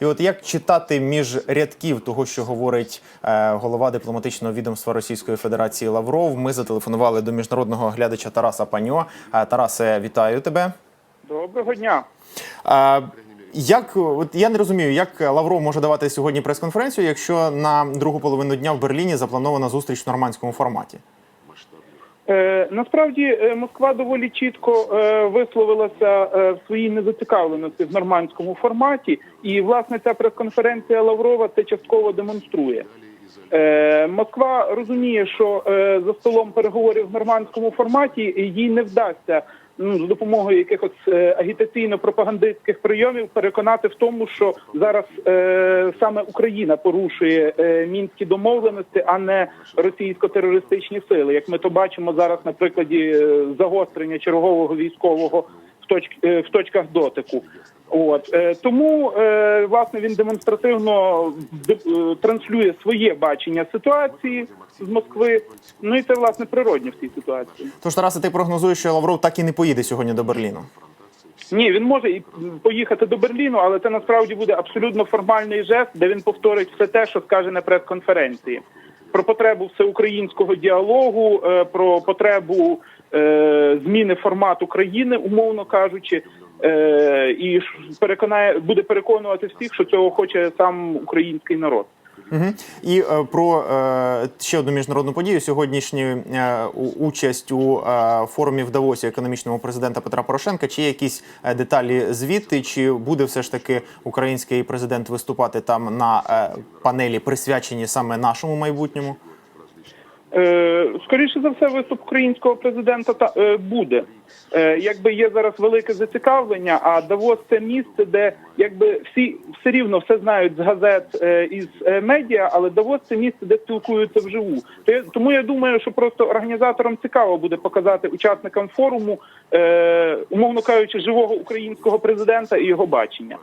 І от як читати між рядків того, що говорить е, голова дипломатичного відомства Російської Федерації Лавров, ми зателефонували до міжнародного глядача Тараса Паньо. Е, Тарасе, вітаю тебе. Доброго дня. Е, Як от я не розумію, як Лавров може давати сьогодні прес-конференцію, якщо на другу половину дня в Берліні запланована зустріч в нормандському форматі? Е, насправді е, Москва доволі чітко е, висловилася в своїй незацікавленості в нормандському форматі, і власне ця прес-конференція Лаврова це частково демонструє. Москва розуміє, що за столом переговорів в нормандському форматі їй не вдасться за допомогою якихось е, агітаційно-пропагандистських прийомів переконати в тому, що зараз е, саме Україна порушує е, мінські домовленості, а не російсько-терористичні сили. Як ми то бачимо зараз на прикладі загострення чергового військового в точках дотику. От е, тому е, власне він демонстративно е, транслює своє бачення ситуації з Москви. Ну і це власне природне в цій ситуації. Тож, Тарасе, ти прогнозуєш, що Лавров так і не поїде сьогодні до Берліну. Ні, він може і поїхати до Берліну, але це насправді буде абсолютно формальний жест, де він повторить все те, що скаже на прес-конференції. Про потребу всеукраїнського діалогу, е, про потребу е, зміни формату країни, умовно кажучи, е, і переконає буде переконувати всіх, що цього хоче сам український народ. Угу. І е, про е, ще одну міжнародну подію. Сьогоднішню е, участь у е, форумі в Давосі економічного президента Петра Порошенка. Чи є якісь е, деталі звідти? Чи буде все ж таки український президент виступати там на е, панелі, присвячені саме нашому майбутньому? Е, скоріше за все, виступ українського президента та е, буде. Е, якби є зараз велике зацікавлення, а Давос це місце, де якби всі все рівно все знають з газет і з е, медіа, але Давос це місце, де спілкуються вживу. То Тому я думаю, що просто організаторам цікаво буде показати учасникам форуму, умовно кажучи, живого українського президента і його бачення.